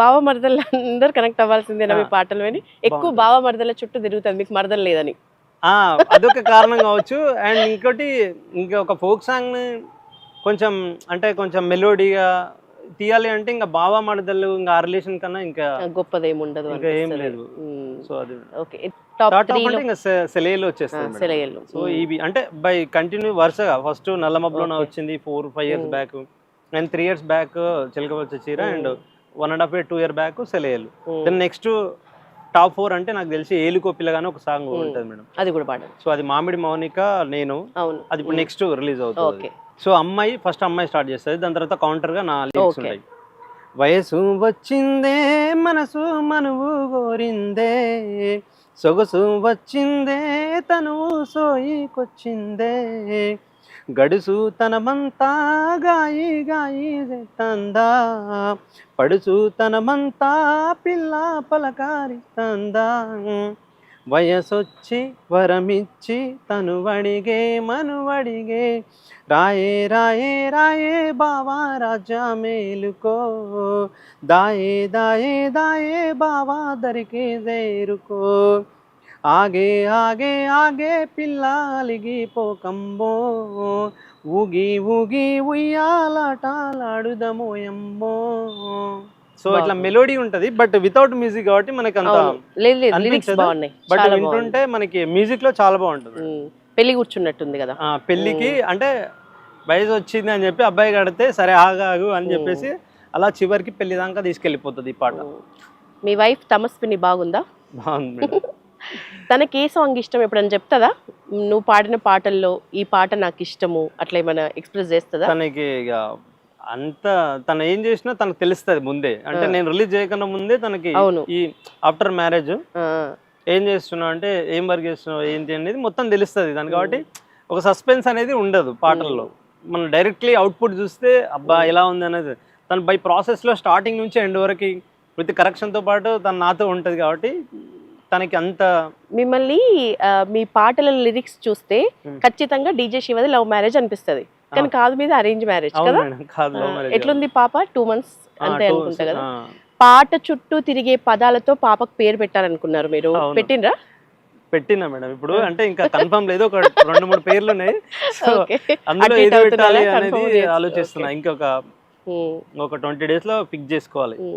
బావ మరదలు అందరు కనెక్ట్ అవ్వాల్సిందేనా మీ. పాటలు విని ఎక్కువ. బావ మరదల చుట్టూ తిరుగుతుంది మీకు మరదలు లేదని అదొక కారణం కావచ్చు అండ్ ఇంకోటి ఇంకా ఒక ఫోక్ సాంగ్ని కొంచెం అంటే కొంచెం మెలోడీగా తీయాలి అంటే ఇంకా బావా మడదలు ఇంకా ఆ రిలేషన్ కన్నా ఇంకా గొప్పదేం ఉండదు ఇంకా ఏం లేదు. సో అది ఓకే టాప్ అంటే ఇంకా. సెలయలు సో ఇవి అంటే బై కంటిన్యూ వరుసగా ఫస్ట్ నల్లమబ్బులోన. వచ్చింది four five years. Back and three years back చిలకవచ్చ చీర. And one and half year two year back సెలయలు then next top four అంటే నాకు తెలిసి ఏలుకో పిల్లగానే ఒక సాంగ్. ఉంటుంది మేడం. అది కూడా పాడండి సో అది మామిడి మౌనిక నేను. అది ఇప్పుడు. నెక్స్ట్ రిలీజ్ అవుతుంది. సో అమ్మాయి ఫస్ట్ అమ్మాయి స్టార్ట్ చేస్తుంది. దాని తర్వాత కౌంటర్గా నా లిరిక్స్. ఉంటాయి. వయసు వచ్చిందే మనసు మనువు కోరిందే. సొగసు వచ్చిందే తనువు సోయికొచ్చిందే. గడుసు తనమంతా గాయి గాయి తందా పడుచు తనమంతా పిల్ల పలకారి తందా వయసొచ్చి వరమిచ్చి తను వడిగే మనువడిగే రాయే రాయే రాయే బావా రాజా మేలుకో. దాయే దాయే దాయే బావా దరికి చేరుకో. ఆగే ఆగే ఆగే పిల్ల అలిగిపోకంబో ఊగి ఊగి ఉయ్యాలాటాలాడుదమోయమ్మో సో ఇట్లా. మెలోడీ ఉంటది బట్ వితౌట్ మ్యూజిక్ కాబట్టి మనకి అంత అవును. లేదు లేదు లిరిక్స్ అనిపించదా? బాగున్నాయి. బట్ వింటుంటే మనకి మ్యూజిక్లో చాలా బాగుంటుంది. పెళ్ళి కూర్చున్నట్టుంది కదా. ఆ, పెళ్ళికి అంటే వయసు వచ్చింది అని చెప్పి అబ్బాయి కడితే సరే ఆగాగు అని చెప్పేసి అలా చివరికి పెళ్ళి దాకా తీసుకెళ్ళిపోతుంది ఈ పాట. మీ వైఫ్ తమస్విని బాగుందా? బాగుంది తనకి ఏ సాంగ్ ఇష్టం? ఎప్పుడని చెప్తుందా నువ్వు పాడిన పాటల్లో ఈ పాట నాకు ఇష్టము అట్లా ఏమైనా ఎక్స్ప్రెస్ చేస్తుందా తనకి ఇక అంత తను ఏం చేసినా తనకు తెలుస్తుంది ముందే. అంటే. నేను రిలీజ్ చేయకుండా ముందే తనకి అవును. ఈ ఆఫ్టర్ మ్యారేజ్ ఆ, ఏం చేస్తున్నావు అంటే ఏం వర్క్ చేస్తున్నావు ఏంటి అనేది మొత్తం తెలుస్తుంది. దాని కాబట్టి ఒక సస్పెన్స్ అనేది ఉండదు పాటల్లో. మనం డైరెక్ట్లీ అవుట్పుట్ చూస్తే అబ్బా ఎలా ఉంది అనేది తను బై ప్రాసెస్లో స్టార్టింగ్ నుంచి ఎండ్ వరకు విత్ కరెక్షన్తో పాటు తను నాతో ఉంటుంది కాబట్టి తనకి అంత మిమ్మల్ని మీ పాటల లిరిక్స్ చూస్తే ఉమ్. ఖచ్చితంగా డీజే శివది లవ్ మ్యారేజ్ అనిపిస్తది. కానీ కాదు మీద అరేంజ్ మ్యారేజ్ కదా? ఎట్లుంది పాప? టూ మంత్స్ అంతే అనుకుంటా కదా? పాట చుట్టూ తిరిగే పదాలతో పాపకు పేరు పెట్టాలనుకున్నారు మీరు. పెట్టినరా పెట్టినా మేడం ఇప్పుడు అంటే ఇంకా కన్ఫర్మ్ లేదు ఒక రెండు మూడు పేర్లు ఉన్నాయి. సో అందులో ఏది పెట్టాలి? అనేది. ఆలోచిస్తున్నా. ఇంకొక ఒక ట్వంటీ డేస్లో ఫిక్స్ చేసుకోవాలి